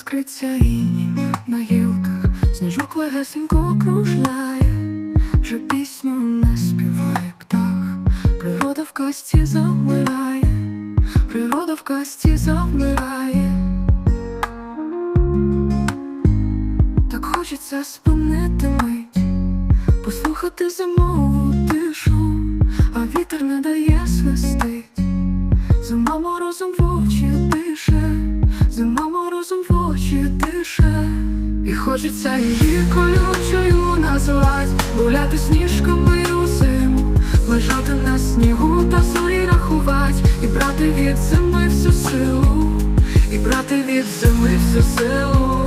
Кружиться інім на гілках, сніжок легесенько кружляє, вже пісню не співає птах, природа в казці завмирає, природа в казці завмирає. Так хочеться спинити мить, послухати зимову тишу, а вітер не дає свистить. Зима морозом в очі дише, зима хочеться її колючою назвать, гуляти сніжками у лежати на снігу та зорі рахувать, і брати від зими всю силу, і брати від зими всю силу.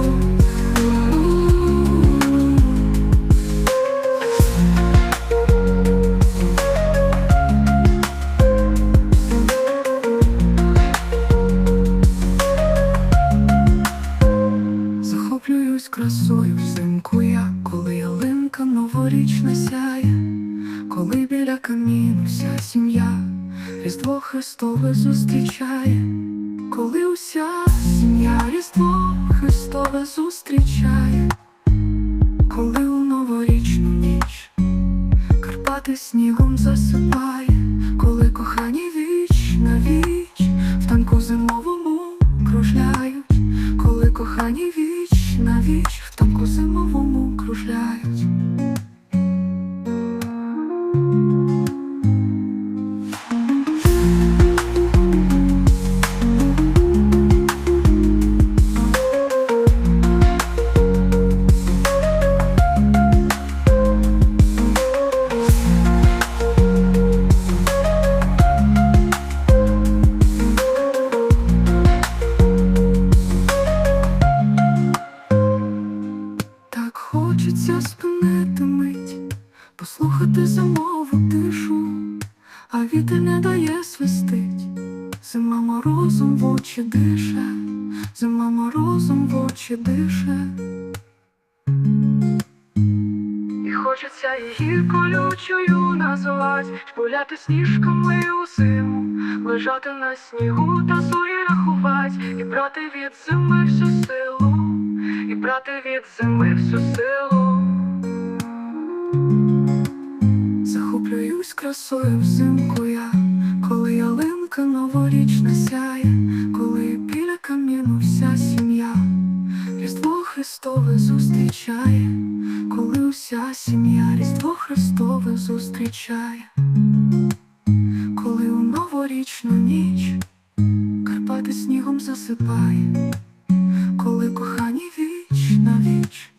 Захоплююсь красою взимку я, коли ялинка новорічна сяє, коли біля каміну вся сім'я Різдво Христове зустрічає, коли уся сім'я Різдво Христове зустрічає, коли у новорічну ніч Карпати снігом засипає, коли кохані віч на віч в танку зимовому хочеться спинити мить, послухати зимову тишу, а вітер не дає свистить. Зима морозом в очі дише, зима морозом в очі дише. І хочеться її колючою назвать, гуляти сніжками у зиму, лежати на снігу та зорі рахувать, і брати від зими всю силу, і брати від зими всю силу. Захоплююсь красою взимку я, коли ялинка новорічна сяє, коли біля каміну вся сім'я Різдво Христове зустрічає, коли уся сім'я Різдво Христове зустрічає, коли у новорічну ніч Карпати снігом засипає, коли кохані віч на віч